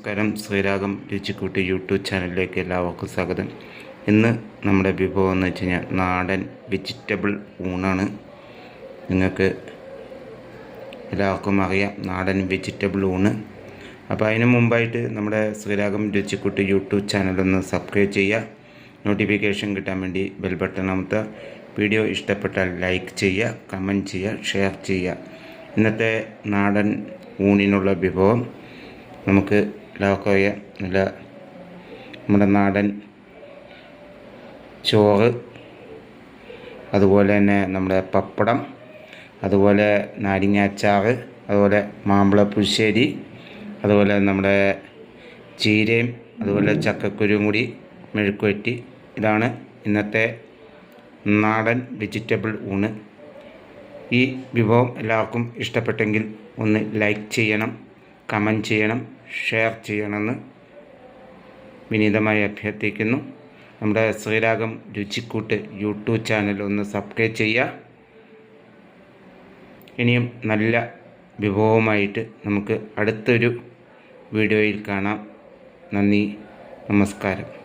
നമസ്കാരം. ശ്രീരാഗം രുചിക്കൂട്ടി യൂട്യൂബ് ചാനലിലേക്ക് എല്ലാവർക്കും സ്വാഗതം. ഇന്ന് നമ്മുടെ വിഭവം എന്ന് വെച്ച് കഴിഞ്ഞാൽ നാടൻ വെജിറ്റബിൾ ഊണാണ്. നിങ്ങൾക്ക് എല്ലാവർക്കും അറിയാം നാടൻ വെജിറ്റബിൾ ഊണ്. അപ്പോൾ അതിന് മുമ്പായിട്ട് നമ്മുടെ ശ്രീരാഗം രുചിക്കൂട്ടി യൂട്യൂബ് ചാനലൊന്ന് സബ്സ്ക്രൈബ് ചെയ്യുക. നോട്ടിഫിക്കേഷൻ കിട്ടാൻ വേണ്ടി ബെൽ ബട്ടൺ അമർത്തുക. വീഡിയോ ഇഷ്ടപ്പെട്ടാൽ ലൈക്ക് ചെയ്യുക കമന്റ് ചെയ്യുക ഷെയർ ചെയ്യുക. ഇന്നത്തെ നാടൻ ഊണിനുള്ള വിഭവം നമുക്ക് അറിയാം നല്ല നമ്മുടെ നാടൻ ചോറ് അതുപോലെ തന്നെ നമ്മുടെ പപ്പടം അതുപോലെ നാരങ്ങാച്ചാറ് അതുപോലെ മാമ്പഴ പുശ്ശേരി അതുപോലെ നമ്മുടെ ചീരയും അതുപോലെ ചക്കക്കുരുവും കൂടി മെഴുക്കുവറ്റി ഇതാണ് ഇന്നത്തെ നാടൻ വെജിറ്റബിൾ ഊണ്. ഈ വിഭവം എല്ലാവർക്കും ഇഷ്ടപ്പെട്ടെങ്കിൽ ഒന്ന് ലൈക്ക് ചെയ്യണം. കമന്റ് ചെയ്യണം ഷെയർ ചെയ്യണമെന്ന് വിനീതമായി അഭ്യർത്ഥിക്കുന്നു. നമ്മുടെ ശ്രീരാഗം രുചിക്കൂട്ട് യൂട്യൂബ് ചാനൽ ഒന്ന് സബ്സ്ക്രൈബ് ചെയ്യുക. ഇനിയും നല്ല വിഭവമായിട്ട് നമുക്ക് അടുത്തൊരു വീഡിയോയിൽ കാണാം. നന്ദി നമസ്കാരം.